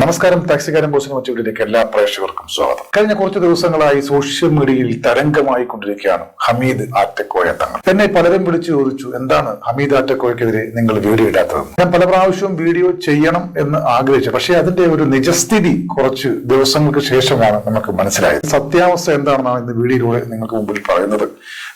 നമസ്കാരം. ടാക്സിക്കാരൻ ബോസിനെ മറ്റുവിലേക്ക് എല്ലാ പ്രേക്ഷകർക്കും സ്വാഗതം. കഴിഞ്ഞ കുറച്ച് ദിവസങ്ങളായി സോഷ്യൽ മീഡിയയിൽ തരംഗമായി കൊണ്ടിരിക്കുകയാണ് ഹമീദ് ആറ്റക്കോയ തങ്ങൾ. എന്നെ പലരും വിളിച്ചു ചോദിച്ചു എന്താണ് ഹമീദ് ആറ്റക്കോയ്ക്കെതിരെ നിങ്ങൾ വീഡിയോ ഇടാത്തത് ഞാൻ പല പ്രാവശ്യവും വീഡിയോ ചെയ്യണം എന്ന് ആഗ്രഹിച്ചു. പക്ഷേ അതിന്റെ ഒരു നിജസ്ഥിതി കുറച്ച് ദിവസങ്ങൾക്ക് ശേഷമാണ് നമുക്ക് മനസ്സിലായത്. സത്യാവസ്ഥ എന്താണെന്നാണ് ഇന്ന് വീഡിയോയിലൂടെ നിങ്ങൾക്ക് മുമ്പിൽ പറയുന്നത്.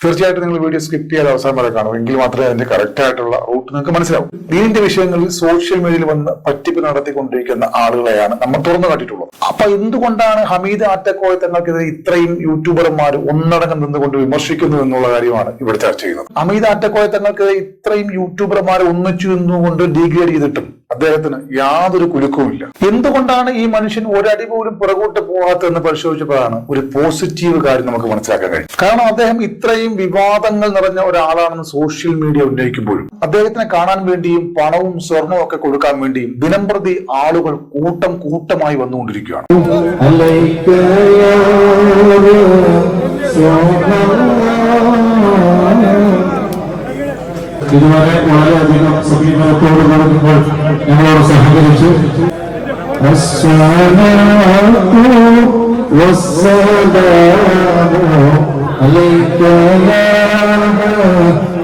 തീർച്ചയായിട്ടും നിങ്ങൾ വീഡിയോ സ്കിപ്പ് ചെയ്യാതെ അവസാനം വരെ കാണും. എങ്കിൽ മാത്രമേ അതിന്റെ കറക്റ്റ് ആയിട്ടുള്ള റൂട്ട് നിങ്ങൾക്ക് മനസ്സിലാവും. ദീനിന്റെ വിഷയങ്ങളിൽ സോഷ്യൽ മീഡിയയിൽ വന്ന് പറ്റിപ്പ് നടത്തിക്കൊണ്ടിരിക്കുന്ന ആളുകളെയാണ് നമ്മൾ തുറന്നു കാട്ടിയിട്ടുള്ളത്. അപ്പൊ എന്തുകൊണ്ടാണ് ഹമീദ് ആറ്റക്കോയ തങ്ങൾക്കെതിരെ ഇത്രയും യൂട്യൂബർമാർ ഒന്നടങ്കം നിന്നുകൊണ്ട് വിമർശിക്കുന്നു എന്നുള്ള കാര്യമാണ് ഇവിടെ ചർച്ച ചെയ്യുന്നത്. ഹമീദ് ആറ്റക്കോയ തങ്ങൾക്കെതിരെ ഇത്രയും യൂട്യൂബർമാർ ഒന്നിച്ചു നിന്നുകൊണ്ട് ഡീഗ്രേഡ് ചെയ്തിട്ടും അദ്ദേഹത്തിന് യാതൊരു കുലുക്കവുമില്ല. എന്തുകൊണ്ടാണ് ഈ മനുഷ്യൻ ഒരടി പോലും പുറകോട്ട് പോകാത്തതെന്ന് പരിശോധിച്ചപ്പോഴാണ് ഒരു പോസിറ്റീവ് കാര്യം നമുക്ക് മനസ്സിലാക്കാൻ കഴിയും കാരണം അദ്ദേഹം ഇത്രയും വിവാദങ്ങൾ നിറഞ്ഞ ഒരാളാണെന്ന് സോഷ്യൽ മീഡിയ ഉന്നയിക്കുമ്പോഴും അദ്ദേഹത്തിനെ കാണാൻ വേണ്ടിയും പണവും സ്വർണവും ഒക്കെ കൊടുക്കാൻ വേണ്ടിയും ദിനംപ്രതി ആളുകൾ കൂട്ടം കൂട്ടമായി വന്നുകൊണ്ടിരിക്കുകയാണ്. ഇതുവരെ വളരെയധികം സമീപനത്തോട് നടക്കുമ്പോൾ ഞങ്ങളോട് സഹകരിച്ചു والصلاة والسلام عليك يا حبيب الله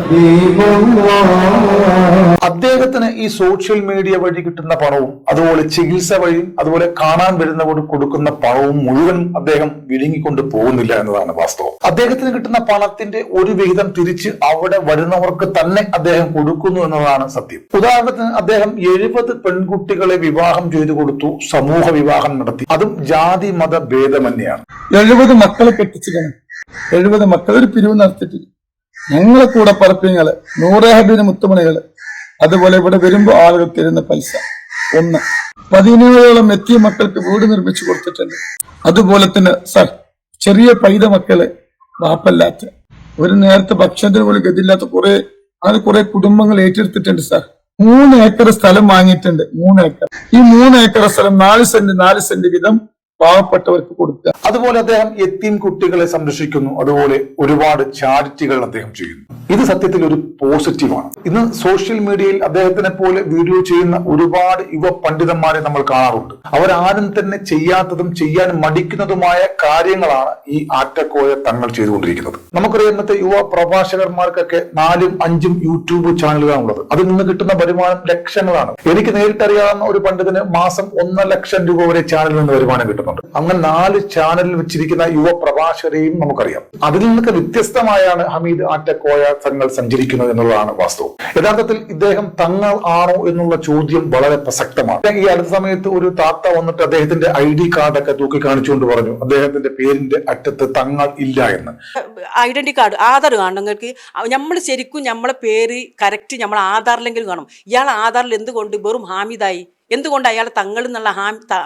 അദ്ദേഹത്തിന് ഈ സോഷ്യൽ മീഡിയ വഴി കിട്ടുന്ന പണവും അതുപോലെ ചികിത്സ വഴിയും അതുപോലെ കാണാൻ വരുന്നവർ കൊടുക്കുന്ന പണവും മുഴുവൻ അദ്ദേഹം വിഴുങ്ങിക്കൊണ്ട് പോകുന്നില്ല എന്നതാണ് വാസ്തവം. അദ്ദേഹത്തിന് കിട്ടുന്ന പണത്തിന്റെ ഒരു വിഹിതം തിരിച്ച് അവിടെ വരുന്നവർക്ക് തന്നെ അദ്ദേഹം കൊടുക്കുന്നു എന്നതാണ് സത്യം. ഉദാഹരണത്തിന് അദ്ദേഹം എഴുപത് പെൺകുട്ടികളെ വിവാഹം ചെയ്തു കൊടുത്തു സമൂഹ വിവാഹം നടത്തി. അതും ജാതി മത ഭേദമന്യാണ്. എഴുപത് മക്കളെ കെട്ടിച്ചു എഴുപത് മക്കൾ ഒരു പിരിവ് നടത്തിയിട്ടില്ല. ഞങ്ങളെ കൂടെ പറപ്പിങ്ങൾ നൂറേഹബീന് മുത്തുമണികൾ അതുപോലെ ഇവിടെ വരുമ്പോ ആളുകൾ തരുന്ന പൈസ. ഒന്ന് പതിനേഴോളം എത്തിയ മക്കൾക്ക് വീട് നിർമ്മിച്ചു കൊടുത്തിട്ടുണ്ട്. അതുപോലെ തന്നെ സർ ചെറിയ പൈത മക്കൾ വാപ്പല്ലാത്ത. ഒരു നേരത്തെ ഭക്ഷണത്തിന് പോലും ഗതിയില്ലാത്ത കുറെ അത് കുറെ കുടുംബങ്ങൾ ഏറ്റെടുത്തിട്ടുണ്ട് സാർ. മൂന്ന് ഏക്കർ സ്ഥലം വാങ്ങിയിട്ടുണ്ട് മൂന്ന് ഏക്കർ. ഈ മൂന്ന് ഏക്കർ സ്ഥലം നാല് സെന്റ് നാല് സെന്റ് വീതം പാവപ്പെട്ടവർക്ക് കൊടുക്കുക. അതുപോലെ അദ്ദേഹം എത്തിയും കുട്ടികളെ സംരക്ഷിക്കുന്നു. അതുപോലെ ഒരുപാട് ചാരിറ്റികൾ അദ്ദേഹം ചെയ്യുന്നു. ഇത് സത്യത്തിൽ ഒരു പോസിറ്റീവാണ്. ഇന്ന് സോഷ്യൽ മീഡിയയിൽ അദ്ദേഹത്തിനെ പോലെ വീഡിയോ ചെയ്യുന്ന ഒരുപാട് യുവ പണ്ഡിതന്മാരെ നമ്മൾ കാണാറുണ്ട്. അവരാരും തന്നെ ചെയ്യാത്തതും ചെയ്യാൻ മടിക്കുന്നതുമായ കാര്യങ്ങളാണ് ഈ ആറ്റക്കോയ തങ്ങൾ ചെയ്തുകൊണ്ടിരിക്കുന്നത്. നമുക്കറിയാം ഇന്നത്തെ യുവ പ്രഭാഷകന്മാർക്കൊക്കെ നാലും അഞ്ചും യൂട്യൂബ് ചാനലുകളാണ് ഉള്ളത് അതിൽ നിന്ന് കിട്ടുന്ന വരുമാനം ലക്ഷങ്ങളാണ്. എനിക്ക് നേരിട്ടറിയാവുന്ന ഒരു പണ്ഡിതന് മാസം ഒന്നര ലക്ഷം രൂപ വരെ ചാനലിൽ നിന്ന് വരുമാനം കിട്ടുന്നുണ്ട് അങ്ങനെ നാല് ചാനലിൽ വെച്ചിരിക്കുന്ന യുവ പ്രഭാഷകരെയും നമുക്കറിയാം. അതിൽ നിന്നൊക്കെ വ്യത്യസ്തമായാണ് ഹമീദ് ആറ്റക്കോയ തങ്ങൾ സഞ്ചരിക്കുന്നത് എന്നുള്ളതാണ് വാസ്തവം. യഥാർത്ഥത്തിൽ ഇദ്ദേഹം തങ്ങൾ ആണോ എന്നുള്ള ചോദ്യം വളരെ പ്രസക്തമാണ്. ഈ അടുത്ത സമയത്ത് ഒരു താത്ത വന്നിട്ട് അദ്ദേഹത്തിന്റെ ഐ ഡി കാർഡൊക്കെ തൂക്കി കാണിച്ചുകൊണ്ട് പറഞ്ഞു അദ്ദേഹത്തിന്റെ പേരിന്റെ അറ്റത്ത് തങ്ങൾ ഇല്ല എന്ന്. ഐഡന്റി കാർഡ് ആധാർ കാണണം. നമ്മൾ ശരിക്കും നമ്മളെ പേര് കറക്റ്റ് നമ്മൾ ആധാറിലെങ്കിലും കാണും. ഇയാൾ ആധാറിൽ എന്തുകൊണ്ട് വെറും ഹാമിദായി? എന്തുകൊണ്ട് അയാൾ തങ്ങൾ എന്നുള്ള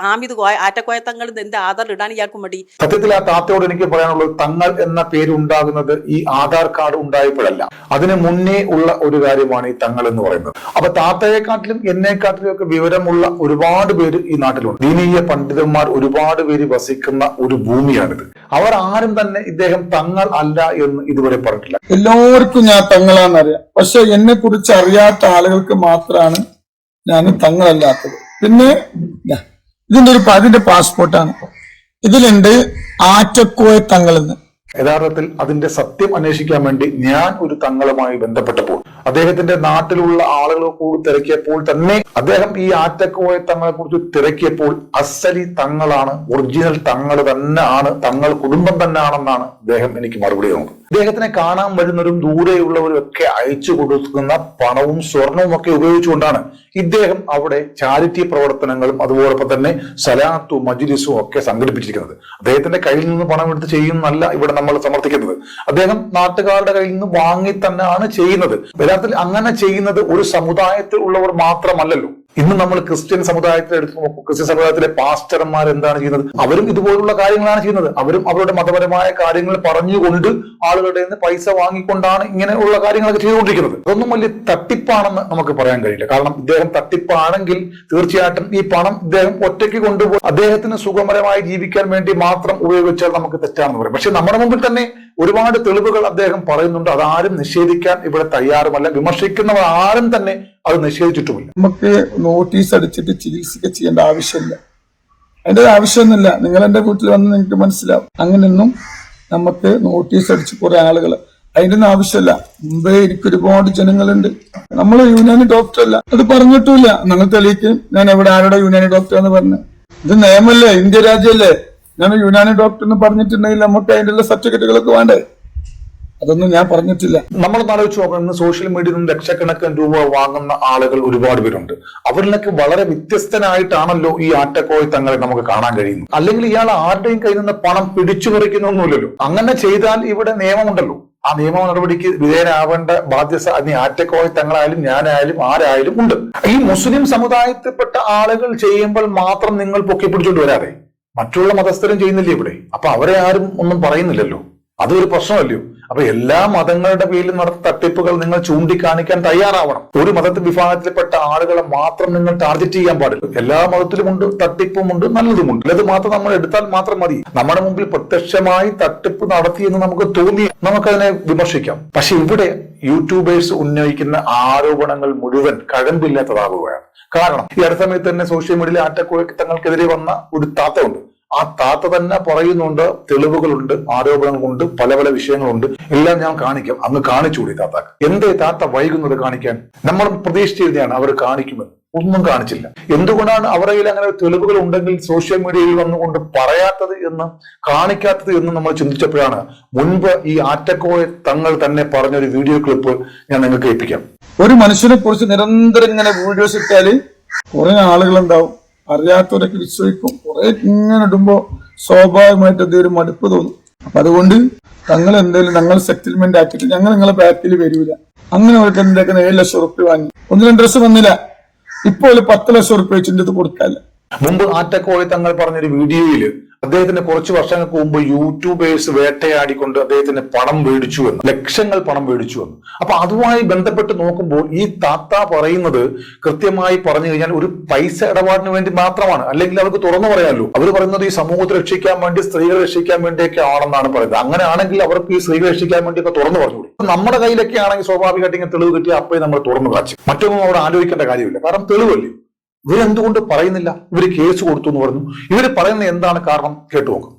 ഹാമിദ് കോയ ആറ്റക്കോയ തങ്ങൾ എന്ത് ആധാർ ഇടാൻ ഇയാൾക്ക് മടി? സത്യത്തിൽ ആ താത്തയോട് എനിക്ക് പറയാനുള്ളത് തങ്ങൾ എന്ന പേര് ഉണ്ടാകുന്നത് ഈ ആധാർ കാർഡ് ഉണ്ടായപ്പോഴല്ല. അതിന് മുന്നേ ഉള്ള ഒരു കാര്യമാണ് ഈ തങ്ങൾ എന്ന് പറയുന്നത്. അപ്പൊ താത്തയെക്കാട്ടിലും എന്നെക്കാട്ടിലും ഒക്കെ വിവരമുള്ള ഒരുപാട് പേര് ഈ നാട്ടിലുണ്ട്. ദീനീയ പണ്ഡിതന്മാർ ഒരുപാട് പേര് വസിക്കുന്ന ഒരു ഭൂമിയാണിത്. അവർ ആരും തന്നെ ഇദ്ദേഹം തങ്ങൾ അല്ല എന്ന് ഇതുവരെ പറഞ്ഞിട്ടില്ല. എല്ലാവർക്കും ഞാൻ തങ്ങളാന്നറിയാം പക്ഷെ എന്നെ കുറിച്ച് അറിയാത്ത ആളുകൾക്ക് മാത്രമാണ് ഞാൻ തങ്ങളല്ലാത്തത്. പിന്നെ ഇതിന്റെ ഒരു അതിന്റെ പാസ്പോർട്ടാണ്. ഇതിലുണ്ട് ആറ്റക്കോയ തങ്ങളെന്ന്. യഥാർത്ഥത്തിൽ അതിന്റെ സത്യം അന്വേഷിക്കാൻ വേണ്ടി ഞാൻ ഒരു തങ്ങളുമായി ബന്ധപ്പെട്ടപ്പോൾ അദ്ദേഹത്തിന്റെ നാട്ടിലുള്ള ആളുകളെ കൂടി തിരക്കിയപ്പോൾ തന്നെ അദ്ദേഹം ഈ ആറ്റക്കോയ തങ്ങളെ കുറിച്ച് തിരക്കിയപ്പോൾ അസലി തങ്ങളാണ് ഒറിജിനൽ തങ്ങൾ തന്നെ ആണ് തങ്ങൾ കുടുംബം തന്നെ ആണെന്നാണ് അദ്ദേഹം എനിക്ക് മറുപടി തന്നത് ഇദ്ദേഹത്തിനെ കാണാൻ വരുന്നവരും ദൂരെയുള്ളവരും ഒക്കെ അയച്ചു കൊടുക്കുന്ന പണവും സ്വർണവും ഒക്കെ ഉപയോഗിച്ചുകൊണ്ടാണ് ഇദ്ദേഹം അവിടെ ചാരിറ്റി പ്രവർത്തനങ്ങളും അതുപോലൊപ്പം തന്നെ സലാത്തും മജ്ലിസും ഒക്കെ സംഘടിപ്പിച്ചിരിക്കുന്നത്. അദ്ദേഹത്തിന്റെ കയ്യിൽ നിന്ന് പണം എടുത്ത് ചെയ്യുന്നല്ല ഇവിടെ നമ്മൾ സമർത്ഥിക്കുന്നത്. അദ്ദേഹം നാട്ടുകാരുടെ കയ്യിൽ നിന്ന് വാങ്ങി തന്നെയാണ് ചെയ്യുന്നത്. യഥാർത്ഥത്തിൽ അങ്ങനെ ചെയ്യുന്നത് ഒരു സമുദായത്തിൽ ഉള്ളവർ മാത്രമല്ലല്ലോ. ഇന്ന് നമ്മൾ ക്രിസ്ത്യൻ സമുദായത്തിൽ എടുത്തു നോക്കും. ക്രിസ്ത്യൻ സമുദായത്തിലെ പാസ്റ്റർമാർ എന്താണ് ചെയ്യുന്നത്? അവരും ഇതുപോലുള്ള കാര്യങ്ങളാണ് ചെയ്യുന്നത്. അവരും അവരുടെ മതപരമായ കാര്യങ്ങൾ പറഞ്ഞുകൊണ്ട് ആളുകളുടെ നിന്ന് പൈസ വാങ്ങിക്കൊണ്ടാണ് ഇങ്ങനെയുള്ള കാര്യങ്ങളൊക്കെ ചെയ്തുകൊണ്ടിരിക്കുന്നത്. അതൊന്നും വലിയ തട്ടിപ്പാണെന്ന് നമുക്ക് പറയാൻ കഴിയില്ല. കാരണം ഇദ്ദേഹം തട്ടിപ്പാണെങ്കിൽ തീർച്ചയായിട്ടും ഈ പണം ഇദ്ദേഹം ഒറ്റയ്ക്ക് കൊണ്ടുപോയി അദ്ദേഹത്തിന് സുഖമരമായി ജീവിക്കാൻ വേണ്ടി മാത്രം ഉപയോഗിച്ചാൽ നമുക്ക് തെറ്റാണെന്ന് പറയാം. പക്ഷെ നമ്മുടെ മുമ്പിൽ തന്നെ ഒരുപാട് തെളിവുകൾ അദ്ദേഹം പറയുന്നുണ്ട്. അതാരും നിഷേധിക്കാൻ ഇവിടെ തയ്യാറുമല്ല. വിമർശിക്കുന്നവർ ആരും തന്നെ അത് നിഷേധിച്ചിട്ടുമില്ല. നമുക്ക് നോട്ടീസ് അടിച്ചിട്ട് ചികിത്സയ്ക്ക് ചെയ്യേണ്ട ആവശ്യമില്ല. അതിന്റെ ആവശ്യമൊന്നുമില്ല. നിങ്ങൾ എന്റെ വീട്ടിൽ വന്ന് നിങ്ങൾക്ക് മനസ്സിലാവും. അങ്ങനെയൊന്നും നമുക്ക് നോട്ടീസ് അടിച്ച് കുറെ ആളുകൾ അതിന്റെ ഒന്നും ആവശ്യമില്ല. മുമ്പേ എനിക്ക് ഒരുപാട് ജനങ്ങളുണ്ട്. നമ്മൾ യുനാനി ഡോക്ടർ അല്ല. അത് പറഞ്ഞിട്ടില്ല നിങ്ങൾ തെളിയിക്കും. ഞാൻ എവിടെ ആരുടെ യൂണിയൻ ഡോക്ടർ എന്ന് പറഞ്ഞു. ഇത് നിയമല്ലേ? ഇന്ത്യ രാജ്യമല്ലേ? ഞാൻ യുനാനി ഡോക്ടർ എന്ന് പറഞ്ഞിട്ടുണ്ടെങ്കിൽ നമുക്ക് അതിന്റെ സർട്ടിഫിക്കറ്റുകളൊക്കെ വേണ്ടേ? അതൊന്നും ഞാൻ പറഞ്ഞിട്ടില്ല. നമ്മൾ ആലോചിച്ച് നോക്കണം. ഇന്ന് സോഷ്യൽ മീഡിയയിൽ നിന്ന് ലക്ഷക്കണക്കിന് രൂപ വാങ്ങുന്ന ആളുകൾ ഒരുപാട് പേരുണ്ട്. അവരിലൊക്കെ വളരെ വ്യത്യസ്തനായിട്ടാണല്ലോ ഈ ആറ്റക്കോയ തങ്ങളെ നമുക്ക് കാണാൻ കഴിയുന്നത്. അല്ലെങ്കിൽ ഇയാൾ ആരുടെയും കയ്യിൽ നിന്ന് പണം പിടിച്ചു പറിക്കുന്നൊന്നുമില്ലല്ലോ. അങ്ങനെ ചെയ്താൽ ഇവിടെ നിയമമുണ്ടല്ലോ. ആ നിയമ നടപടിക്ക് വിധേയനാവേണ്ട ബാധ്യത ഇനി ആറ്റക്കോയ തങ്ങളായാലും ഞാനായാലും ആരായാലും ഉണ്ട്. ഈ മുസ്ലിം സമുദായത്തിൽപ്പെട്ട ആളുകൾ ചെയ്യുമ്പോൾ മാത്രം നിങ്ങൾ പൊക്കി പിടിച്ചോണ്ട് വരാതെ. മറ്റുള്ള മതസ്ഥരും ചെയ്യുന്നില്ലേ ഇവിടെ? അപ്പൊ അവരെ ആരും ഒന്നും പറയുന്നില്ലല്ലോ. അതൊരു പ്രശ്നമല്ലയോ? അപ്പൊ എല്ലാ മതങ്ങളുടെ പേരിൽ നടത്തുന്ന തട്ടിപ്പുകൾ നിങ്ങൾ ചൂണ്ടിക്കാണിക്കാൻ തയ്യാറാവണം. ഒരു മതത്തിൽ വിഭാഗത്തിൽപ്പെട്ട ആളുകളെ മാത്രം നിങ്ങൾ ടാർഗറ്റ് ചെയ്യാൻ പാടില്ല. എല്ലാ മതത്തിലുമുണ്ട് തട്ടിപ്പുമുണ്ട് നല്ലതുമുണ്ട്. നല്ലത് മാത്രം നമ്മൾ എടുത്താൽ മാത്രം മതി. നമ്മുടെ മുമ്പിൽ പ്രത്യക്ഷമായി തട്ടിപ്പ് നടത്തിയെന്ന് നമുക്ക് തോന്നി നമുക്കതിനെ വിമർശിക്കാം. പക്ഷെ ഇവിടെ യൂട്യൂബേഴ്സ് ഉന്നയിക്കുന്ന ആരോപണങ്ങൾ മുഴുവൻ കഴമ്പില്ലാത്തതാവുകയാണ് കാരണം ഈ അടുത്ത സമയത്ത് തന്നെ സോഷ്യൽ മീഡിയയിലെ ആറ്റക്കുഴക്കത്തങ്ങൾക്കെതിരെ വന്ന ഒരു താത്തയുണ്ട് ആ താത്ത തന്നെ പറയുന്നുണ്ട് തെളിവുകളുണ്ട് ആരോപണങ്ങളുണ്ട് പല പല വിഷയങ്ങളുണ്ട്. എല്ലാം ഞാൻ കാണിക്കാം. അന്ന് കാണിച്ചുകൂടി താത്താക്ക്? എന്തേ താത്ത വൈകുന്നത് കാണിക്കാൻ? നമ്മൾ പ്രതീക്ഷിച്ചിരുന്നതാണ് അവർ കാണിക്കുമെന്ന്. ഒന്നും കാണിച്ചില്ല. എന്തുകൊണ്ടാണ് അവരുടെ കയ്യിൽ അങ്ങനെ തെളിവുകൾ ഉണ്ടെങ്കിൽ സോഷ്യൽ മീഡിയയിൽ വന്നുകൊണ്ട് പറയാത്തത് എന്ന് കാണിക്കാത്തത് എന്ന് നമ്മൾ ചിന്തിച്ചപ്പോഴാണ് മുൻപ് ഈ ആറ്റക്കോയ തങ്ങൾ തന്നെ പറഞ്ഞ ഒരു വീഡിയോ ക്ലിപ്പ് ഞാൻ നിങ്ങൾക്ക് ഏൽപ്പിക്കാം. ഒരു മനുഷ്യനെ കുറിച്ച് നിരന്തരം ഇങ്ങനെ വീഡിയോസ് ഇട്ടാൽ കുറെ ആളുകളുണ്ടാവും അറിയാത്തവരൊക്കെ വിശ്വസിക്കും. കുറെ ഇങ്ങനെ ഇടുമ്പോ സ്വാഭാവികമായിട്ട് എന്തെങ്കിലും മടുപ്പ് തോന്നും. അപ്പൊ അതുകൊണ്ട് തങ്ങൾ എന്തെങ്കിലും ഞങ്ങൾ സെറ്റിൽമെന്റ് ആക്കിയിട്ട് ഞങ്ങൾ നിങ്ങളെ ബാക്കിൽ വരൂല. അങ്ങനെ അവർക്ക് എന്തൊക്കെ ഏഴ് ലക്ഷം ഉറുപ്പ്യ വാങ്ങി. ഒന്ന് രണ്ട് ലക്ഷം വന്നില്ല. ഇപ്പോൾ പത്ത് ലക്ഷം ഉറുപ്പ്യ വെച്ചിട്ട് കൊടുക്കാല്ല. മുമ്പ് ആറ്റക്കോളി തങ്ങൾ പറഞ്ഞൊരു വീഡിയോയിൽ അദ്ദേഹത്തിന് കുറച്ച് വർഷങ്ങൾക്ക് മുമ്പ് യൂട്യൂബേഴ്സ് വേട്ടയാടിക്കൊണ്ട് അദ്ദേഹത്തിന് പണം മേടിച്ചു എന്ന് ലക്ഷങ്ങൾ പണം മേടിച്ചു എന്ന്. അപ്പൊ അതുമായി ബന്ധപ്പെട്ട് നോക്കുമ്പോൾ ഈ താത്ത പറയുന്നത് കൃത്യമായി പറഞ്ഞു കഴിഞ്ഞാൽ ഒരു പൈസ ഇടപാടിന് വേണ്ടി മാത്രമാണ്. അല്ലെങ്കിൽ അവർക്ക് തുറന്നു പറയാമല്ലോ അവർ പറയുന്നത് ഈ സമൂഹത്തെ രക്ഷിക്കാൻ വേണ്ടി സ്ത്രീകളെ രക്ഷിക്കാൻ വേണ്ടിയൊക്കെ ആണെന്നാണ് പറയുന്നത്. അങ്ങനെ ആണെങ്കിൽ അവർക്ക് ഈ സ്ത്രീകളെ രക്ഷിക്കാൻ വേണ്ടിയൊക്കെ തുറന്നു ഇപ്പൊ നമ്മുടെ കയ്യിലൊക്കെ ആണെങ്കിൽ സ്വാഭാവികമായിട്ട് ഇങ്ങനെ തെളിവ് കിട്ടിയാൽ അപ്പോഴേ നമ്മൾ തുറന്നു കാച്ചു. മറ്റൊന്നും അവിടെ ആലോചിക്കേണ്ട കാര്യമില്ല. കാരണം തെളിവല്ലേ? ഇവരെന്തുകൊണ്ട് പറയുന്നില്ല? ഇവർ കേസ് കൊടുത്തു എന്ന് പറഞ്ഞു. ഇവർ പറയുന്ന എന്താണ് കാരണം? കേട്ടു നോക്കാം.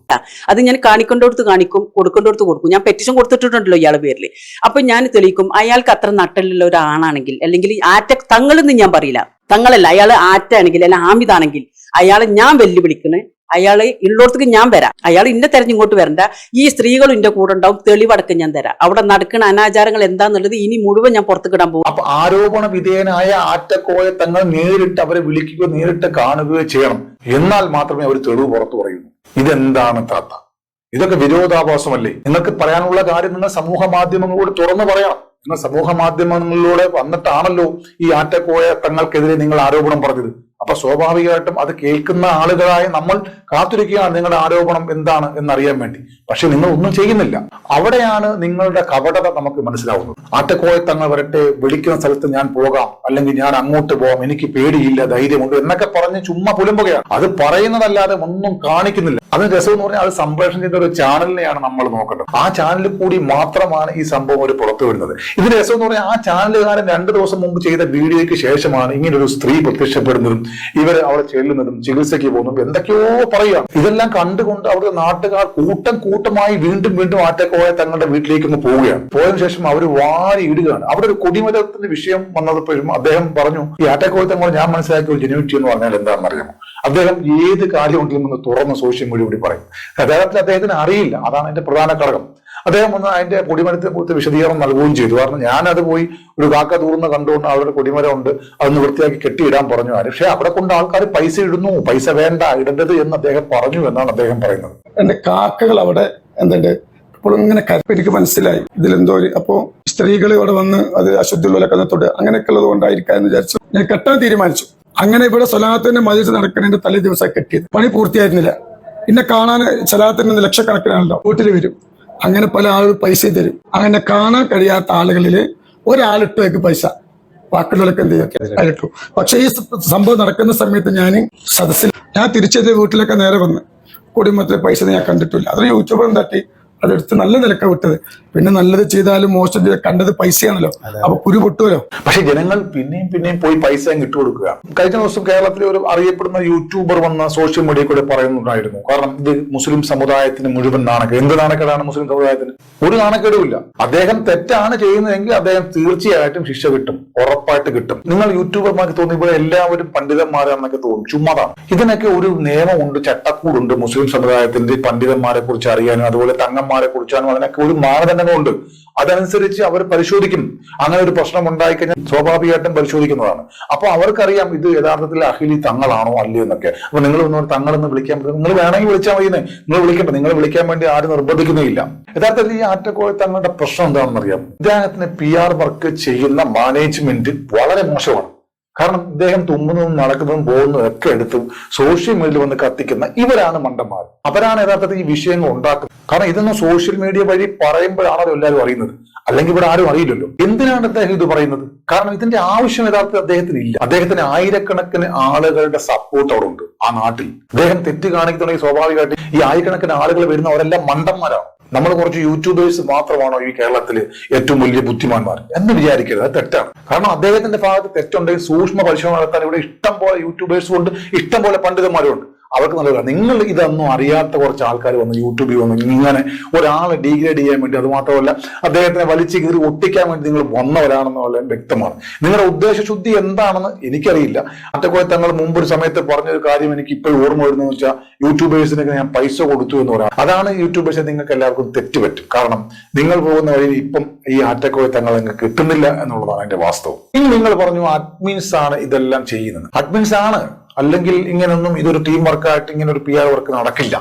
അത് ഞാൻ കാണിക്കൊണ്ടടുത്ത് കാണിക്കും കൊടുക്കേണ്ടടുത്ത് കൊടുക്കും. ഞാൻ പെറ്റിഷൻ കൊടുത്തിട്ടുണ്ടല്ലോ ഇയാളെ പേരിൽ. അപ്പൊ ഞാൻ തെളിയിക്കും അയാൾക്ക് അത്ര നട്ടലുള്ള ഒരാണാണെങ്കിൽ അല്ലെങ്കിൽ ആറ്റ തങ്ങളെന്ന് ഞാൻ പറയില്ല. തങ്ങളല്ല അയാൾ ആറ്റാണെങ്കിൽ അല്ല ആമിതാണെങ്കിൽ അയാളെ ഞാൻ വെല്ലുവിളിക്കണേ അയാളെ ഉള്ളോടത്തേക്ക് ഞാൻ വരാം. അയാൾ ഇന്നെ തെരഞ്ഞിങ്ങോട്ട് വരണ്ട. ഈ സ്ത്രീകളും ഇന്റെ കൂടെ ഉണ്ടാവും. തെളിവടക്കം ഞാൻ തരാം. അവിടെ നടക്കുന്ന അനാചാരങ്ങൾ എന്താന്നുള്ളത് ഇനി മുഴുവൻ ഞാൻ പുറത്തേക്കിടാൻ പോകും. അപ്പൊ ആരോപണ വിധേയനായ ആറ്റക്കോയ തങ്ങൾ നേരിട്ട് അവരെ വിളിക്കുകയോ നേരിട്ട് കാണുകയോ ചെയ്യണം. എന്നാൽ മാത്രമേ അവർ തെളിവ് പുറത്തു പറയുന്നു. ഇതെന്താണ് താത്ത? ഇതൊക്കെ വിരോധാഭാസമല്ലേ? നിങ്ങൾക്ക് പറയാനുള്ള കാര്യം നിങ്ങൾ സമൂഹ മാധ്യമങ്ങളോട് തുറന്നു പറയണം. നിങ്ങൾ സമൂഹ മാധ്യമങ്ങളിലൂടെ വന്നിട്ടാണല്ലോ ഈ ആറ്റക്കോയ തങ്ങൾക്കെതിരെ നിങ്ങൾ ആരോപണം പറഞ്ഞത്. അപ്പൊ സ്വാഭാവികമായിട്ടും അത് കേൾക്കുന്ന ആളുകളായ നമ്മൾ കാത്തിരിക്കുകയാണ് നിങ്ങളുടെ ആരോപണം എന്താണ് എന്നറിയാൻ വേണ്ടി. പക്ഷെ നിങ്ങൾ ഒന്നും ചെയ്യുന്നില്ല. അവിടെയാണ് നിങ്ങളുടെ കപടത നമുക്ക് മനസ്സിലാവുന്നത്. ആറ്റക്കോയ തങ്ങൾ വരട്ടെ വിളിക്കുന്ന സ്ഥലത്ത് ഞാൻ പോകാം അല്ലെങ്കിൽ ഞാൻ അങ്ങോട്ട് പോകാം എനിക്ക് പേടിയില്ല ധൈര്യമുണ്ട് എന്നൊക്കെ പറഞ്ഞ് ചുമ്മാ പുലമ്പുകയാണ്. അത് പറയുന്നതല്ലാതെ ഒന്നും കാണിക്കുന്നില്ല. അത് രസം എന്ന് പറഞ്ഞാൽ അത് സംപ്രേഷണം ചെയ്ത ഒരു ചാനലിനെയാണ് നമ്മൾ നോക്കേണ്ടത്. ആ ചാനലിൽ കൂടി മാത്രമാണ് ഈ സംഭവം ഒരു പുറത്തു വരുന്നത്. ഇതിന് രസം എന്ന് പറഞ്ഞാൽ ആ ചാനലുകാരൻ രണ്ടു ദിവസം മുമ്പ് ചെയ്ത വീഡിയോയ്ക്ക് ശേഷമാണ് ഇങ്ങനെ ഒരു സ്ത്രീ പ്രത്യക്ഷപ്പെടുന്നതും ഇവർ അവിടെ ചെല്ലുന്നതും ചികിത്സയ്ക്ക് പോകുന്നതും എന്തൊക്കെയോ പറയുക ഇതെല്ലാം കണ്ടുകൊണ്ട് അവരുടെ നാട്ടുകാർ കൂട്ടം കൂട്ടമായി വീണ്ടും വീണ്ടും ആറ്റക്കോയ തങ്ങളുടെ വീട്ടിലേക്ക് ഒന്ന് പോവുകയാണ്. പോയതിനു ശേഷം അവർ വാരി ഇടുകയാണ്. അവിടെ ഒരു കൊടിമരത്തിന്റെ വിഷയം വന്നപ്പോഴും അദ്ദേഹം പറഞ്ഞു ഈ ആറ്റക്കോയ തങ്ങൾ ഞാൻ മനസ്സിലാക്കിയ ഒരു ജനുവിറ്റി എന്ന് പറഞ്ഞാൽ എന്താണെന്ന് അറിയാമോ? അദ്ദേഹം ഏത് കാര്യമുണ്ടെങ്കിലും ഒന്ന് തുറന്ന് സോഷ്യൽ മീഡിയ കൂടി പറയും. യഥാർത്ഥത്തിൽ അദ്ദേഹത്തിന് അറിയില്ല. അതാണ് എന്റെ പ്രധാന ഘടകം. അദ്ദേഹം ഒന്ന് അതിന്റെ കൊടിമരത്തെ കുറിച്ച് വിശദീകരണം നൽകുകയും ചെയ്തു. കാരണം ഞാനത് പോയി ഒരു കാക്ക തൂർന്ന് കണ്ടുകൊണ്ട് അവിടെ കൊടിമരം ഉണ്ട് അതൊന്ന് വൃത്തിയാക്കി കെട്ടിയിടാൻ പറഞ്ഞു. ആര് പക്ഷെ അവിടെ കൊണ്ട് ആൾക്കാർ പൈസ ഇടുന്നു പൈസ വേണ്ട ഇടേണ്ടത് എന്ന് അദ്ദേഹം പറഞ്ഞു എന്നാണ് അദ്ദേഹം പറയുന്നത്. എന്റെ കാക്കകൾ അവിടെ എന്തുണ്ട്? അപ്പോൾ ഇങ്ങനെ എനിക്ക് മനസ്സിലായി. ഇതിലെന്തോ അപ്പോ സ്ത്രീകൾ ഇവിടെ വന്ന് അത് അശുദ്ധിയുള്ളവരൊക്കെ തൊട്ട് അങ്ങനെയൊക്കെ ഉള്ളത് കൊണ്ടായിരിക്കാം എന്ന് വിചാരിച്ചു. ഞാൻ കെട്ടാൻ തീരുമാനിച്ചു. അങ്ങനെ ഇവിടെ സ്വലാത്തിന്റെ മജിസ് നടക്കുന്നതിന്റെ തലേ ദിവസം കെട്ടിയത്. പണി പൂർത്തിയായിരുന്നില്ല. എന്നെ കാണാൻ സ്വലാത്തിന്റെ ലക്ഷക്കണക്കിനാണല്ലോ. വീട്ടിൽ വരും. അങ്ങനെ പല ആളുകൾ പൈസ തരും. അങ്ങനെ കാണാൻ കഴിയാത്ത ആളുകളിൽ ഒരാളിട്ട് വെക്ക് പൈസ. ബാക്കിയുള്ളവരൊക്കെ എന്ത് ചെയ്യും? അതിലിട്ടു. പക്ഷെ ഈ സംഭവം നടക്കുന്ന സമയത്ത് ഞാൻ സദസ്സിൽ ഞാൻ തിരിച്ചെത്തിയ വീട്ടിലൊക്കെ നേരെ വന്ന് കുടുംബത്തിലെ പൈസ ഞാൻ കണ്ടിട്ടില്ല. അതൊരു യൂട്യൂബറും തട്ടി അതെടുത്ത് നല്ല നിലക്ക വിട്ടത്. പിന്നെ നല്ലത് ചെയ്താലും മോശം ചെയ്താൽ കണ്ടത് പൈസയാണല്ലോ. അപ്പൊ കുരു പൊട്ടുമല്ലോ. പക്ഷെ ജനങ്ങൾ പിന്നെയും പിന്നെയും പോയി പൈസ ഇട്ടു കൊടുക്കുക. കഴിഞ്ഞ ദിവസം കേരളത്തിലെ ഒരു അറിയപ്പെടുന്ന യൂട്യൂബർ വന്ന സോഷ്യൽ മീഡിയ കൂടെ പറയുന്നുണ്ടായിരുന്നു. കാരണം ഇത് മുസ്ലിം സമുദായത്തിന് മുഴുവൻ നാണക്കേട്. എന്ത് നാണക്കേടാണ് മുസ്ലിം സമുദായത്തിന്? ഒരു നാണക്കേടുമില്ല അദ്ദേഹം തെറ്റാണ് ചെയ്യുന്നതെങ്കിൽ അദ്ദേഹം തീർച്ചയായിട്ടും ശിക്ഷ കിട്ടും. ഉറപ്പായിട്ട് കിട്ടും. നിങ്ങൾ യൂട്യൂബർമാർക്ക് തോന്നി ഇവിടെ എല്ലാവരും പണ്ഡിതന്മാരാണെന്നൊക്കെ തോന്നും ചുമ്മാതാണ്. ഇതിനൊക്കെ ഒരു നിയമമുണ്ട് ചട്ടക്കൂടുണ്ട് മുസ്ലിം സമുദായത്തിന്റെ പണ്ഡിതന്മാരെ കുറിച്ച് അറിയാനും അതുപോലെ തങ്ങന്മാരെ കുറിച്ചാണോ അതിനൊക്കെ ഒരു മാനദണ്ഡങ്ങളുണ്ട്. അതനുസരിച്ച് അവർ പരിശോധിക്കും. അങ്ങനെ ഒരു പ്രശ്നം ഉണ്ടായിക്കഴിഞ്ഞാൽ സ്വാഭാവികമായിട്ടും പരിശോധിക്കുന്നതാണ്. അപ്പൊ അവർക്കറിയാം ഇത് യഥാർത്ഥത്തിൽ അഖിലി തങ്ങളാണോ അല്ലയോ എന്നൊക്കെ. അപ്പൊ നിങ്ങൾ ഒന്ന് തങ്ങളെന്ന് വിളിക്കാൻ നിങ്ങൾ വേണമെങ്കിൽ വിളിച്ചാൽ മതി നിങ്ങൾ വിളിക്കണ്ട. നിങ്ങൾ വിളിക്കാൻ വേണ്ടി ആരും നിർബന്ധിക്കുന്നില്ല. യഥാർത്ഥത്തിൽ ഈ ആറ്റക്കോഴ തങ്ങളുടെ പ്രശ്നം എന്താണെന്ന് അറിയാം ഇദ്ദേഹത്തിന് പി ആർ വർക്ക് ചെയ്യുന്ന മാനേജ്മെന്റ് വളരെ മോശമാണ്. കാരണം ഇദ്ദേഹം തുമ്മുന്നതും നടക്കുന്നതും പോകുന്നതും ഒക്കെ എടുത്തും സോഷ്യൽ മീഡിയയിൽ വന്ന് കത്തിക്കുന്ന ഇവരാണ് മണ്ടന്മാർ. അവരാണ് യഥാർത്ഥത്തിൽ ഈ വിഷയങ്ങൾ ഉണ്ടാക്കുന്നത്. കാരണം ഇതൊന്നും സോഷ്യൽ മീഡിയ വഴി പറയുമ്പോഴാണല്ലോ എല്ലാവരും അറിയുന്നത്? അല്ലെങ്കിൽ ഇവിടെ ആരും അറിയില്ലല്ലോ. എന്തിനാണ് അദ്ദേഹം ഇത് പറയുന്നത്? കാരണം ഇതിന്റെ ആവശ്യം യഥാർത്ഥത്തിൽ അദ്ദേഹത്തിന് ഇല്ല. അദ്ദേഹത്തിന് ആയിരക്കണക്കിന് ആളുകളുടെ സപ്പോർട്ട് അവിടെ ഉണ്ട് ആ നാട്ടിൽ. അദ്ദേഹം തെറ്റ് കാണിക്കുന്നുണ്ടെങ്കിൽ സ്വാഭാവികമായിട്ട് ഈ ആയിരക്കണക്കിന് ആളുകൾ വരുന്ന അവരെല്ലാം മണ്ടന്മാരാണ്. നമ്മൾ കുറച്ച് യൂട്യൂബേഴ്സ് മാത്രമാണോ ഈ കേരളത്തിൽ ഏറ്റവും വലിയ ബുദ്ധിമാന്മാർ എന്ന് വിചാരിക്കരുത്. അത് തെറ്റാണ്. കാരണം അദ്ദേഹത്തിന്റെ ഭാഗത്ത് തെറ്റുണ്ടെങ്കിൽ സൂക്ഷ്മ പരിശോധന നടത്താൻ ഇവിടെ ഇഷ്ടം പോലെ യൂട്യൂബേഴ്സും ഉണ്ട് ഇഷ്ടം പോലെ പണ്ഡിതന്മാരും ഉണ്ട് അവർക്ക് നല്ലതാണ് നിങ്ങൾ ഇതൊന്നും അറിയാത്ത കുറച്ച് ആൾക്കാർ വന്ന് യൂട്യൂബിൽ വന്ന് ഇങ്ങനെ ഒരാളെ ഡീഗ്രേഡ് ചെയ്യാൻ വേണ്ടി അത് മാത്രമല്ല അദ്ദേഹത്തിനെ വലിച്ചു കീറി ഒട്ടിക്കാൻ വേണ്ടി നിങ്ങൾ വന്നവരാണെന്നുള്ള വ്യക്തമാണ്. നിങ്ങളുടെ ഉദ്ദേശശുദ്ധി എന്താണെന്ന് എനിക്കറിയില്ല. അറ്റക്കോയ തങ്ങൾ മുമ്പ് ഒരു സമയത്ത് പറഞ്ഞൊരു കാര്യം എനിക്ക് ഇപ്പോഴും ഓർമ്മ വരുന്നത് വെച്ചാൽ യൂട്യൂബേഴ്സിനൊക്കെ ഞാൻ പൈസ കൊടുത്തു എന്ന് പറയാം. അതാണ് യൂട്യൂബേഴ്സിനെ നിങ്ങൾക്ക് എല്ലാവർക്കും തെറ്റുപറ്റും. കാരണം നിങ്ങൾ പോകുന്ന വഴിയിൽ ഇപ്പം ഈ ആറ്റക്കോയ തങ്ങൾ നിങ്ങൾക്ക് കിട്ടുന്നില്ല എന്നുള്ളതാണ് അതിന്റെ വാസ്തവം. ഇനി നിങ്ങൾ പറഞ്ഞു അഡ്മിൻസ് ആണ് ഇതെല്ലാം ചെയ്യുന്നത്. അഡ്മിൻസ് ആണ് അല്ലെങ്കിൽ ഇങ്ങനൊന്നും ഇതൊരു ടീം വർക്കായിട്ട് ഇങ്ങനെ ഒരു പി ആർ വർക്ക് നടക്കില്ല.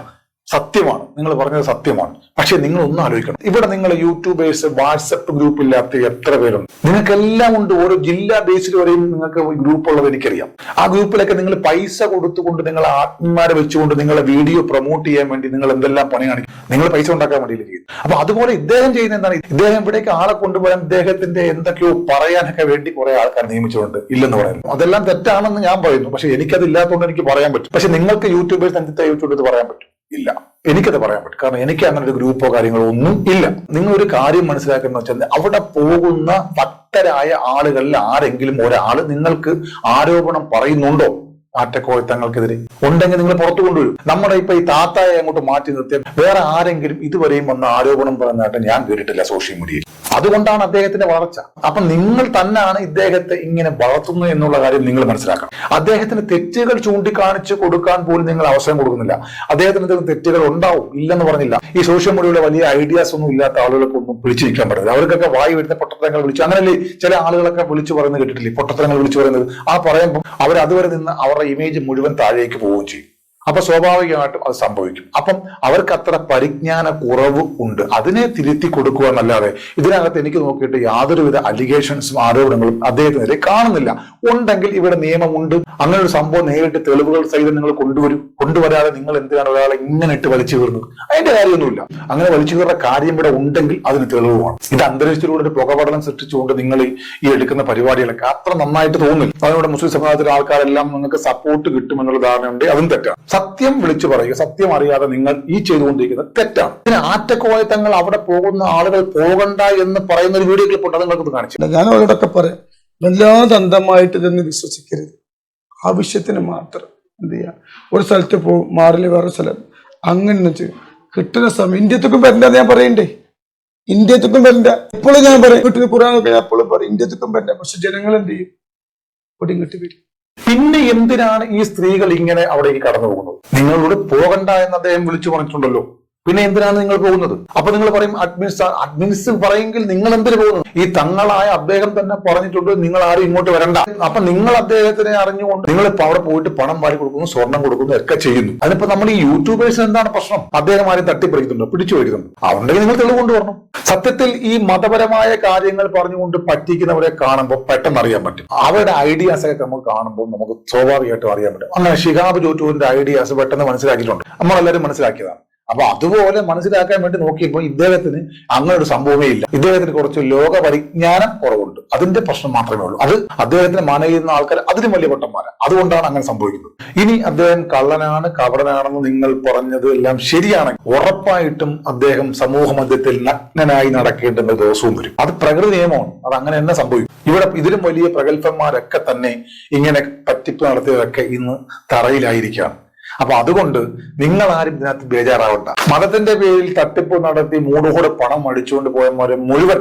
സത്യമാണ്. നിങ്ങൾ പറഞ്ഞത് സത്യമാണ്. പക്ഷെ നിങ്ങൾ ഒന്ന് ആലോചിക്കണം. ഇവിടെ നിങ്ങൾ യൂട്യൂബേഴ്സ് വാട്സപ്പ് ഗ്രൂപ്പ് ഇല്ലാത്ത എത്ര പേരുണ്ട്? നിങ്ങൾക്കെല്ലാം ഉണ്ട്. ഓരോ ജില്ലാ ബേസിൽ വരെയും നിങ്ങൾക്ക് ഗ്രൂപ്പ് ഉള്ളത് എനിക്കറിയാം. ആ ഗ്രൂപ്പിലൊക്കെ നിങ്ങൾ പൈസ കൊടുത്തുകൊണ്ട് നിങ്ങൾ ആത്മാരെ വെച്ചുകൊണ്ട് നിങ്ങളെ വീഡിയോ പ്രൊമോട്ട് ചെയ്യാൻ വേണ്ടി നിങ്ങൾ എന്തെല്ലാം പണി കാണിക്കും. നിങ്ങൾ പൈസ ഉണ്ടാക്കാൻ വേണ്ടിയില്ല ചെയ്യുന്നത്? അപ്പൊ അതുപോലെ ഇദ്ദേഹം ചെയ്യുന്ന എന്താണ്? ഇദ്ദേഹം ഇവിടേക്ക് ആളെ കൊണ്ടുപോകാൻ ഇദ്ദേഹത്തിന്റെ എന്തൊക്കെയോ പറയാനൊക്കെ വേണ്ടി കുറെ ആൾക്കാർ നിയമിച്ചുകൊണ്ട് ഇല്ലെന്ന് പറയുന്നു. അതെല്ലാം തെറ്റാണെന്ന് ഞാൻ പറയുന്നു. പക്ഷെ എനിക്കത് ഇല്ലാത്തതുകൊണ്ട് എനിക്ക് പറയാൻ പറ്റും. പക്ഷെ നിങ്ങൾക്ക് യൂട്യൂബേഴ്സ് എന്തിത്തെ യൂട്യൂബ് പറയാൻ പറ്റും? ഇല്ല. എനിക്കത് പറയാൻ പറ്റും. കാരണം എനിക്ക് അങ്ങനെ ഒരു ഗ്രൂപ്പോ കാര്യങ്ങളോ ഒന്നും ഇല്ല. നിങ്ങൾ ഒരു കാര്യം മനസ്സിലാക്കുന്ന വെച്ചാൽ അവിടെ പോകുന്ന ഭക്തരായ ആളുകളിൽ ആരെങ്കിലും ഒരാൾ നിങ്ങൾക്ക് ആരോപണം പറയുന്നുണ്ടോ? ആറ്റക്കോഴത്തങ്ങൾക്കെതിരെ ഉണ്ടെങ്കിൽ നിങ്ങൾ പുറത്തു കൊണ്ടുവരും. നമ്മുടെ ഇപ്പൊ ഈ താത്തായെ അങ്ങോട്ട് മാറ്റി നിർത്തിയാൽ വേറെ ആരെങ്കിലും ഇതുവരെയും വന്ന ആരോപണം പറയുന്നതായിട്ട് ഞാൻ കേട്ടിട്ടില്ല സോഷ്യൽ മീഡിയയിൽ. അതുകൊണ്ടാണ് അദ്ദേഹത്തിന്റെ വളർച്ച. അപ്പൊ നിങ്ങൾ തന്നെയാണ് ഇദ്ദേഹത്തെ ഇങ്ങനെ വളർത്തുന്നത് എന്നുള്ള കാര്യം നിങ്ങൾ മനസ്സിലാക്കണം. അദ്ദേഹത്തിന് തെറ്റുകൾ ചൂണ്ടിക്കാണിച്ച് കൊടുക്കാൻ പോലും നിങ്ങൾ അവസരം കൊടുക്കുന്നില്ല. അദ്ദേഹത്തിന് എന്തെങ്കിലും തെറ്റുകൾ ഉണ്ടാവും ഇല്ലെന്ന് പറഞ്ഞില്ല. ഈ സോഷ്യൽ മീഡിയയിലെ വലിയ ഐഡിയാസ് ഒന്നും ഇല്ലാത്ത ആളുകൾക്ക് ഒന്നും വിളിച്ചു നിൽക്കാൻ പറ്റില്ല അവർക്കൊക്കെ വായി വരുന്ന പൊട്ടത്തരങ്ങൾ വിളിച്ചു അങ്ങനല്ലേ ചില ആളുകളൊക്കെ വിളിച്ചു പറയുന്നത് കേട്ടിട്ടില്ലേ? പൊട്ടത്തരങ്ങൾ വിളിച്ചു പറയുന്നത്. ആ പറയുമ്പോൾ അവർ അതുവരെ നിന്ന് അവരുടെ ഇമേജ് മുഴുവൻ താഴേക്ക് പോവുകയും ചെയ്യും. അപ്പൊ സ്വാഭാവികമായിട്ടും അത് സംഭവിക്കും. അപ്പം അവർക്ക് അത്ര പരിജ്ഞാന കുറവ് ഉണ്ട്. അതിനെ തിരുത്തി കൊടുക്കുക എന്നല്ലാതെ ഇതിനകത്ത് എനിക്ക് നോക്കിയിട്ട് യാതൊരുവിധ അലിഗേഷൻസും ആരോപണങ്ങളും അദ്ദേഹത്തിനെതിരെ കാണുന്നില്ല. ഉണ്ടെങ്കിൽ ഇവിടെ നിയമമുണ്ട്. അങ്ങനെ ഒരു സംഭവം നേരിട്ട് തെളിവുകൾ സഹിതം നിങ്ങൾ കൊണ്ടുവരും. കൊണ്ടുവരാതെ നിങ്ങൾ എന്തിനാണ് ഒരാളെ ഇങ്ങനെ ഇട്ട് വലിച്ചു കീറുന്നത്? അതിന്റെ കാര്യമൊന്നുമില്ല. അങ്ങനെ വലിച്ചു കീറുന്ന കാര്യം ഇവിടെ ഉണ്ടെങ്കിൽ അതിന് തെളിവുമാണ് ഇത് അന്തരീക്ഷത്തിലൂടെ ഒരു പുകപടലം സൃഷ്ടിച്ചുകൊണ്ട് നിങ്ങൾ ഈ എടുക്കുന്ന പരിപാടികളൊക്കെ അത്ര നന്നായിട്ട് തോന്നില്ല. അതിനോട് മുസ്ലിം സമുദായത്തിലെ ആൾക്കാരെല്ലാം നിങ്ങൾക്ക് സപ്പോർട്ട് കിട്ടുമെന്നുള്ള ധാരണയുണ്ട്. അതും തെറ്റാണ്. സത്യം വിളിച്ചു പറയുക സത്യം അറിയാതെ നിങ്ങൾ ഈ ചെയ്തുകൊണ്ടിരിക്കുന്നത് തെറ്റാണ്. പിന്നെ ആറ്റക്കോയത്തങ്ങൾ അവിടെ പോകുന്ന ആളുകൾ പോകണ്ട എന്ന് പറയുന്ന ഒരു വീഡിയോ ക്ലിപ്പ് ഉണ്ട് നിങ്ങൾക്ക് കാണിച്ചു ഞാൻ അവരോടൊക്കെ പറയാം വല്ലാതെ അന്ധമായിട്ട് ഇതൊന്നും വിശ്വസിക്കരുത്. ആവശ്യത്തിന് മാത്രം എന്ത് ചെയ്യാം? ഒരു സ്ഥലത്ത് പോകും മാറിൽ വേറെ സ്ഥലം. അങ്ങനെ ചെയ്യും കിട്ടുന്ന സമയം ഇന്ത്യത്തേക്കും വരണ്ടെന്ന് ഞാൻ പറയണ്ടേ? ഇന്ത്യത്തേക്കും വരണ്ട. ഇപ്പോഴും ഞാൻ പറയും കിട്ടുന്ന കുറാനൊക്കെ ഞാൻ എപ്പോഴും പറയും ഇന്ത്യത്തേക്കും വരണ്ട. പക്ഷെ ജനങ്ങൾ എന്ത് ചെയ്യും? ഇവിടെ ഇങ്ങോട്ട് വരും. പിന്നെ എന്തിനാണ് ഈ സ്ത്രീകൾ ഇങ്ങനെ അവിടേക്ക് കടന്നു പോകുന്നത് നിങ്ങളോട് പോകണ്ട എന്ന് അദ്ദേഹം വിളിച്ചു പറഞ്ഞിട്ടുണ്ടല്ലോ. പിന്നെ എന്തിനാണ് നിങ്ങൾ പോകുന്നത്? അപ്പൊ നിങ്ങൾ പറയും അഡ്മിൻസ് അഡ്മിൻസ് പറയെങ്കിൽ നിങ്ങൾ എന്തിന് പോകുന്നു? ഈ തങ്ങളായ അദ്ദേഹം തന്നെ പറഞ്ഞിട്ടുണ്ട് നിങ്ങൾ ആരും ഇങ്ങോട്ട് വരണ്ട. അപ്പൊ നിങ്ങൾ അദ്ദേഹത്തിനെ അറിഞ്ഞുകൊണ്ട് നിങ്ങൾ ഇപ്പൊ അവിടെ പോയിട്ട് പണം വാരി കൊടുക്കുന്നു സ്വർണം കൊടുക്കുന്നു ഒക്കെ ചെയ്യുന്നു. അതിപ്പോ നമ്മൾ ഈ യൂട്യൂബേഴ്സ് എന്താണ് പ്രശ്നം? അദ്ദേഹം ആരും തട്ടിപ്പറിക്കുന്നുണ്ട്? പിടിച്ചു വരുന്നുണ്ട് അതുണ്ടെങ്കിൽ നിങ്ങൾ തെളിവ് കൊണ്ടുവരണം. സത്യത്തിൽ ഈ മതപരമായ കാര്യങ്ങൾ പറഞ്ഞുകൊണ്ട് പറ്റിക്കുന്നവരെ കാണുമ്പോൾ പെട്ടെന്ന് അറിയാൻ പറ്റും. അവരുടെ ഐഡിയാസ് ഒക്കെ നമുക്ക് കാണുമ്പോൾ നമുക്ക് സ്വാഭാവികമായിട്ടും അറിയാൻ പറ്റും. അങ്ങനെ ഷിഹാബ് ജോറ്റുവിന്റെ ഐഡിയാസ് പെട്ടെന്ന് മനസ്സിലാക്കിയിട്ടുണ്ട്. നമ്മളെല്ലാവരും മനസ്സിലാക്കിയതാണ്. അപ്പൊ അതുപോലെ മനസ്സിലാക്കാൻ വേണ്ടി നോക്കിയപ്പോൾ ഇദ്ദേഹത്തിന് അങ്ങനെ ഒരു സംഭവമേ ഇല്ല. ഇദ്ദേഹത്തിന് കുറച്ച് ലോക പരിജ്ഞാനം കുറവുണ്ട്. അതിന്റെ പ്രശ്നം മാത്രമേ ഉള്ളൂ. അത് അദ്ദേഹത്തിന് മനയുന്ന ആൾക്കാർ അതിലും വലിയ പൊട്ടന്മാരാണ് അതുകൊണ്ടാണ് അങ്ങനെ സംഭവിക്കുന്നത്. ഇനി അദ്ദേഹം കള്ളനാണ് കവടനാണെന്ന് നിങ്ങൾ പറഞ്ഞത് എല്ലാം ശരിയാണെങ്കിൽ ഉറപ്പായിട്ടും അദ്ദേഹം സമൂഹ മധ്യത്തിൽ നഗ്നനായി നടക്കേണ്ടുന്ന ദിവസവും വരും. അത് പ്രകൃതി നിയമമാണ്. അത് അങ്ങനെ തന്നെ സംഭവിക്കും. ഇവിടെ ഇതിലും വലിയ പ്രഗത്ഭന്മാരൊക്കെ തന്നെ ഇങ്ങനെ പറ്റിപ്പ് നടത്തിയവരൊക്കെ ഇന്ന് തറയിലായിരിക്കുകയാണ്. അപ്പൊ അതുകൊണ്ട് നിങ്ങൾ ആരും ഇതിനകത്ത് ബേജാറാവണ്ട. മതത്തിന്റെ പേരിൽ തട്ടിപ്പ് നടത്തി മൂടുകൂടെ പണം അടിച്ചുകൊണ്ട് പോയവരെ മുഴുവൻ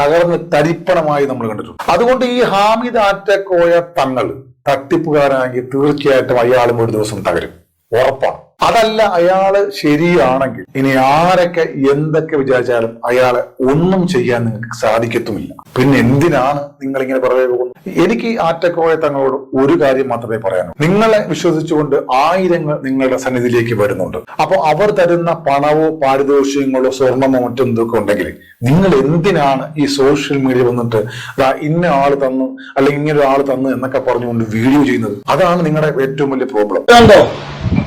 തകർന്ന് തരിപ്പണമായി നമ്മൾ കണ്ടിട്ടുണ്ട്. അതുകൊണ്ട് ഈ ഹാമിദ് ആറ്റക്കോയ തങ്ങൾ തട്ടിപ്പുകാരാണെങ്കിൽ തീർച്ചയായിട്ടും അയാളും ഒരു ദിവസം തകരും. ഉറപ്പാണ്. അതല്ല അയാൾ ശരിയാണെങ്കിൽ. ഇനി ആരൊക്കെ എന്തൊക്കെ വിചാരിച്ചാലും അയാളെ ഒന്നും ചെയ്യാൻ നിങ്ങൾക്ക് സാധിക്കത്തുമില്ല. പിന്നെ എന്തിനാണ് നിങ്ങൾ ഇങ്ങനെ പുറകെ പോകുന്നത്? എനിക്ക് ആറ്റക്കോയെ തങ്ങളോട് ഒരു കാര്യം മാത്രമേ പറയാനുള്ളൂ. നിങ്ങളെ വിശ്വസിച്ചുകൊണ്ട് ആയിരങ്ങൾ നിങ്ങളുടെ സന്നിധിയിലേക്ക് വരുന്നുണ്ട്. അപ്പൊ അവർ തരുന്ന പണവോ പാരിതോഷികങ്ങളോ സ്വർണമോ മറ്റെന്തൊക്കെ ഉണ്ടെങ്കിൽ നിങ്ങൾ എന്തിനാണ് ഈ സോഷ്യൽ മീഡിയ വന്നിട്ട് ഇന്ന ആൾ തന്നു അല്ലെങ്കിൽ ഇങ്ങനെ ഒരാൾ തന്നു എന്നൊക്കെ പറഞ്ഞുകൊണ്ട് വീഡിയോ ചെയ്യുന്നത്? അതാണ് നിങ്ങളുടെ ഏറ്റവും വലിയ പ്രോബ്ലം.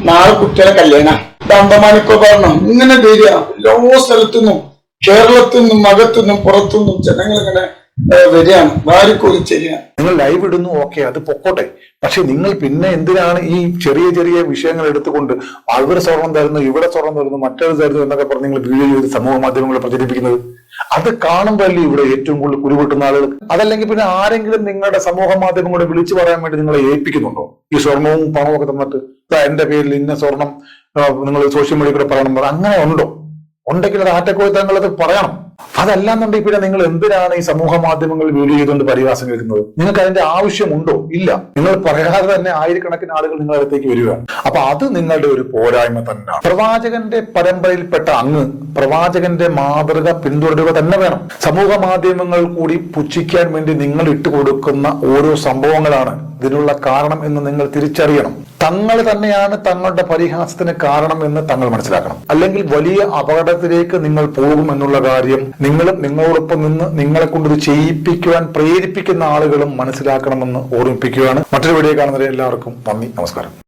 നാളെ കുട്ടികളെ കല്യാണ. ദണ്ഡമാനിക്കോ പറഞ്ഞു ഇങ്ങനെ വരിക. എല്ലാ സ്ഥലത്തുനിന്നും കേരളത്തിൽ നിന്നും അകത്തു അകത്തുനിന്നും പുറത്തുനിന്നും ജനങ്ങൾ ഇങ്ങനെ വരികയാണ്. വാരിക്കോരി ചെയ്യുകയാണ്. നിങ്ങൾ ലൈവ് ഇടുന്നു ഓക്കെ അത് പൊക്കോട്ടെ. പക്ഷെ നിങ്ങൾ പിന്നെ എന്തിനാണ് ഈ ചെറിയ ചെറിയ വിഷയങ്ങൾ എടുത്തുകൊണ്ട് അവിടെ സ്വർണം തരുന്നു ഇവിടെ സ്വർണം തരുന്നു മറ്റൊരു തരുന്നു എന്നൊക്കെ പറഞ്ഞ് നിങ്ങൾ വീഡിയോ ചെയ്ത് സമൂഹ മാധ്യമങ്ങളിൽ പ്രചരിപ്പിക്കുന്നത്? അത് കാണുമ്പോഴല്ലേ ഇവിടെ ഏറ്റവും കൂടുതൽ കുരുപൊട്ടുന്ന ആളുകൾ? അതല്ലെങ്കിൽ പിന്നെ ആരെങ്കിലും നിങ്ങളുടെ സമൂഹ മാധ്യമങ്ങളെ വിളിച്ചു പറയാൻ വേണ്ടി നിങ്ങളെ ഏൽപ്പിക്കുന്നുണ്ടോ? ഈ സ്വർണവും പണവും ഒക്കെ തന്നിട്ട് എന്റെ പേരിൽ ഇന്ന സ്വർണം നിങ്ങൾ സോഷ്യൽ മീഡിയ കൂടെ പറയണം അങ്ങനെ ഉണ്ടോ? ഉണ്ടെങ്കിൽ അത് ആറ്റക്കോയി തങ്ങളത് പറയണം. അതല്ലാന്നുണ്ടെങ്കിൽ പിന്നെ നിങ്ങൾ എന്തിനാണ് ഈ സമൂഹ മാധ്യമങ്ങളിൽ വീഡിയോ ചെയ്തുകൊണ്ട് പരിഹാസം കേൾക്കുന്നത്? നിങ്ങൾക്ക് അതിന്റെ ആവശ്യമുണ്ടോ? ഇല്ല. നിങ്ങൾ പറയാതെ തന്നെ ആയിരക്കണക്കിന് ആളുകൾ നിങ്ങളുടെ അടുത്തേക്ക് വരികയാണ്. അപ്പൊ അത് നിങ്ങളുടെ ഒരു പോരായ്മ തന്നെയാണ്. പ്രവാചകന്റെ പരമ്പരയിൽപ്പെട്ട അങ്ങ് പ്രവാചകന്റെ മാതൃക പിന്തുടരുക തന്നെ വേണം. സമൂഹ മാധ്യമങ്ങൾ കൂടി പുച്ഛിക്കാൻ വേണ്ടി നിങ്ങൾ ഇട്ടുകൊടുക്കുന്ന ഓരോ സംഭവങ്ങളാണ് ഇതിനുള്ള കാരണം എന്ന് നിങ്ങൾ തിരിച്ചറിയണം. തങ്ങൾ തന്നെയാണ് തങ്ങളുടെ പരിഹാസത്തിന് കാരണം എന്ന് തങ്ങൾ മനസ്സിലാക്കണം. അല്ലെങ്കിൽ വലിയ അപകടത്തിലേക്ക് നിങ്ങൾ പോകും എന്നുള്ള കാര്യം നിങ്ങളും നിങ്ങളോടൊപ്പം നിന്ന് നിങ്ങളെ കൊണ്ട് ഇത് ചെയ്യിപ്പിക്കുവാൻ പ്രേരിപ്പിക്കുന്ന ആളുകളും മനസ്സിലാക്കണമെന്ന് ഓർമ്മിപ്പിക്കുകയാണ്. മറ്റൊരു വീഡിയോ കാണുന്നവരെ എല്ലാവർക്കും നന്ദി നമസ്കാരം.